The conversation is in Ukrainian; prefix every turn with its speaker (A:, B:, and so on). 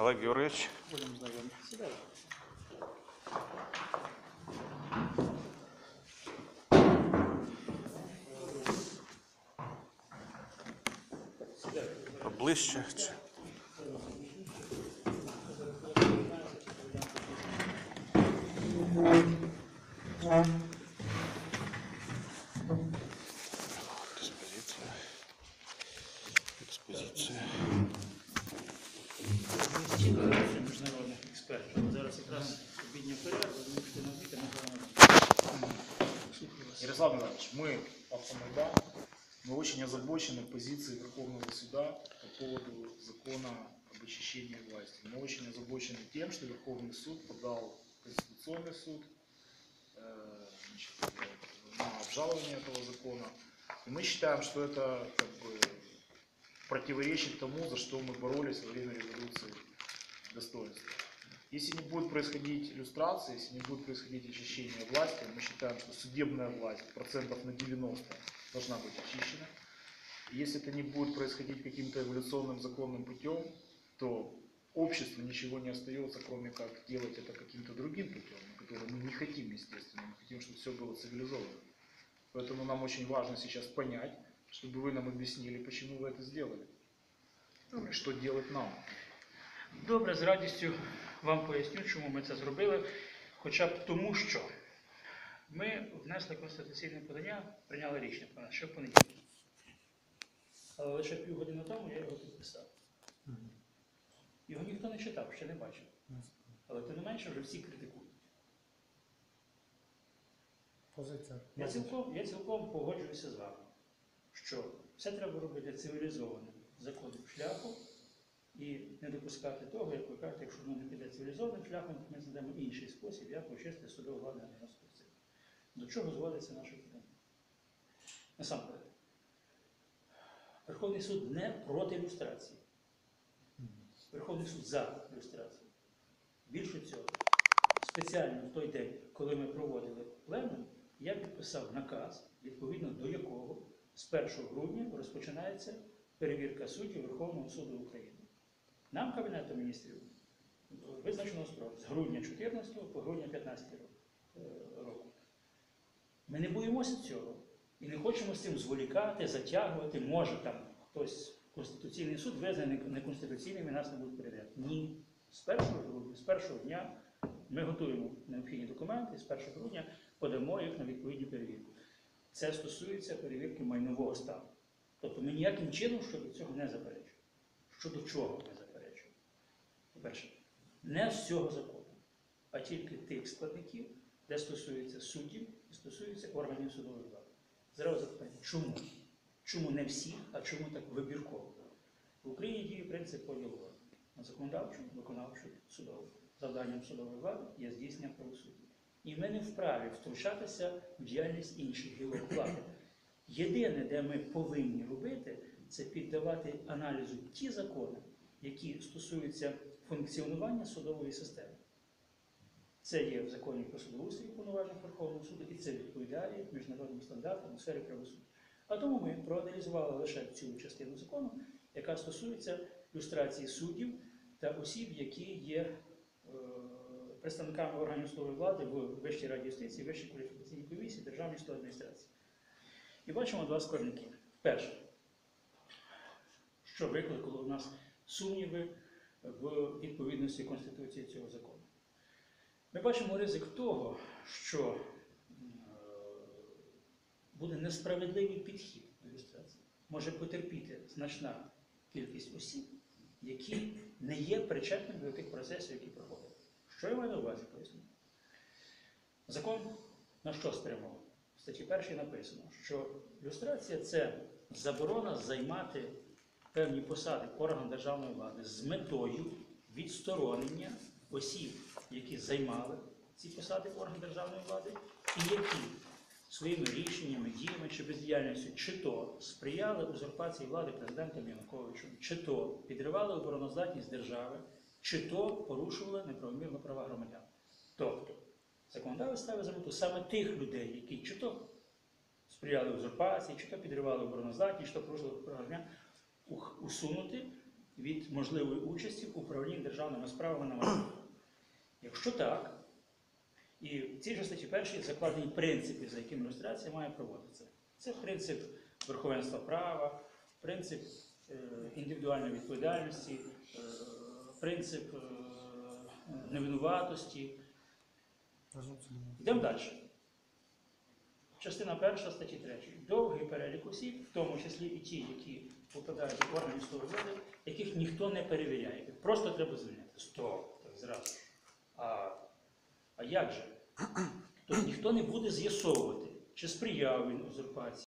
A: Олег Георгійович.
B: Будемо знайомі. Сідай. Сідай.
A: Ближче. чи- Диспозиція. Диспозиція.
B: Це міжнародних експертів. Зараз якраз обідня перерва, ви можете набити на Слухаю вас.
C: Ярослав Иванович, мы, Автомайдан, мы очень озабочены позицией Верховного Суда по поводу закона об очищении власти. Мы очень озабочены тем, что Верховный суд подал в Конституционный суд э, значит, э, на обжалование этого закона. И мы считаем, что это как бы, противоречит тому, за что мы боролись во время революции достоинства. Если не будет происходить иллюстрация, если не будет происходить очищение власти, мы считаем, что судебная власть процентов на 90 должна быть очищена. Если это не будет происходить каким-то эволюционным законным путем, то обществу ничего не остается, кроме как делать это каким-то другим путем, который мы не хотим, естественно. Мы хотим, чтобы все было цивилизовано. Поэтому нам очень важно сейчас понять, чтобы вы нам объяснили, почему вы это сделали. И что делать нам.
B: Добре, з радістю вам поясню, чому ми це зробили. Хоча б тому, що ми внесли конституційне подання, прийняли рішення про нас ще в понеділок. Але лише півгодини тому я його підписав. Його ніхто не читав, ще не бачив. Але тим не менше вже всі критикують.
D: Позиція.
B: Я цілком, я цілком погоджуюся з вами, що все треба робити цивілізованим законним шляхом і не допускати того, як ви кажете, якщо воно не піде цивілізованим шляхом, то ми знайдемо інший спосіб, як очистити судову владу на Конституції. До чого зводиться наше питання? Насамперед, Верховний суд не проти люстрації. Верховний суд за люстрацію. Більше цього, спеціально в той день, коли ми проводили пленум, я підписав наказ, відповідно до якого з 1 грудня розпочинається перевірка суддів Верховного суду України. Нам Кабінету міністрів визначено строк з грудня 14 по грудня 15 року. Ми не боїмося цього і не хочемо з цим зволікати, затягувати. Може там хтось Конституційний суд визнає неконституційним і нас не будуть перевіряти. Ні. З 1 грудня, з першого дня ми готуємо необхідні документи, з 1 грудня подамо їх на відповідну перевірку. Це стосується перевірки майнового стану. Тобто ми ніяким чином щодо цього не заперечуємо. Щодо чого ми? По-перше, не з цього закону, а тільки тих складників, де стосується суддів і стосується органів судової влади. Зразу запитання, чому? Чому не всіх, а чому так вибірково? В Україні діє принцип поділу на законодавчу, виконавчу, судову. Завданням судової влади є здійснення правосуддя. І ми не вправі втручатися в діяльність інших гілок влади. Єдине, де ми повинні робити, це піддавати аналізу ті закони, які стосуються функціонування судової системи. Це є в законі про судоустрій повноважень Верховного суду, і це відповідає міжнародним стандартам у сфері правосуддя. А тому ми проаналізували лише цю частину закону, яка стосується люстрації суддів та осіб, які є е, представниками органів судової влади в Вищій раді юстиції, Вищій кваліфікаційній комісії, Державній судовій адміністрації. І бачимо два складники. Перше, що викликало в нас сумніви в відповідності Конституції цього закону. Ми бачимо ризик того, що е, буде несправедливий підхід до ілюстрації. Може потерпіти значна кількість осіб, які не є причетними до тих процесів, які проходять. Що я маю на увазі поясню? Закон на що спрямований? В статті 1 написано, що люстрація це заборона займати певні посади орган державної влади з метою відсторонення осіб, які займали ці посади орган державної влади, і які своїми рішеннями, діями чи бездіяльністю чи то сприяли узурпації влади президентом Януковичем, чи то підривали обороноздатність держави, чи то порушували неправомірно права громадян. Тобто законодавець ставить за мету саме тих людей, які чи то сприяли узурпації, чи то підривали обороноздатність, чи то порушували права громадян, усунути від можливої участі в управлінні державними справами на майбутнє. Якщо так, і в цій же статті першій закладені принципи, за якими люстрація має проводитися. Це принцип верховенства права, принцип е, індивідуальної відповідальності, е, принцип е, невинуватості. Йдемо далі. Частина перша статті 3. Довгий перелік осіб, в тому числі і ті, які попадають в органи місцевої влади, яких ніхто не перевіряє. Просто треба звільнити. Стоп, так зразу. А, а як же? Тобто ніхто не буде з'ясовувати, чи сприяв він узурпації.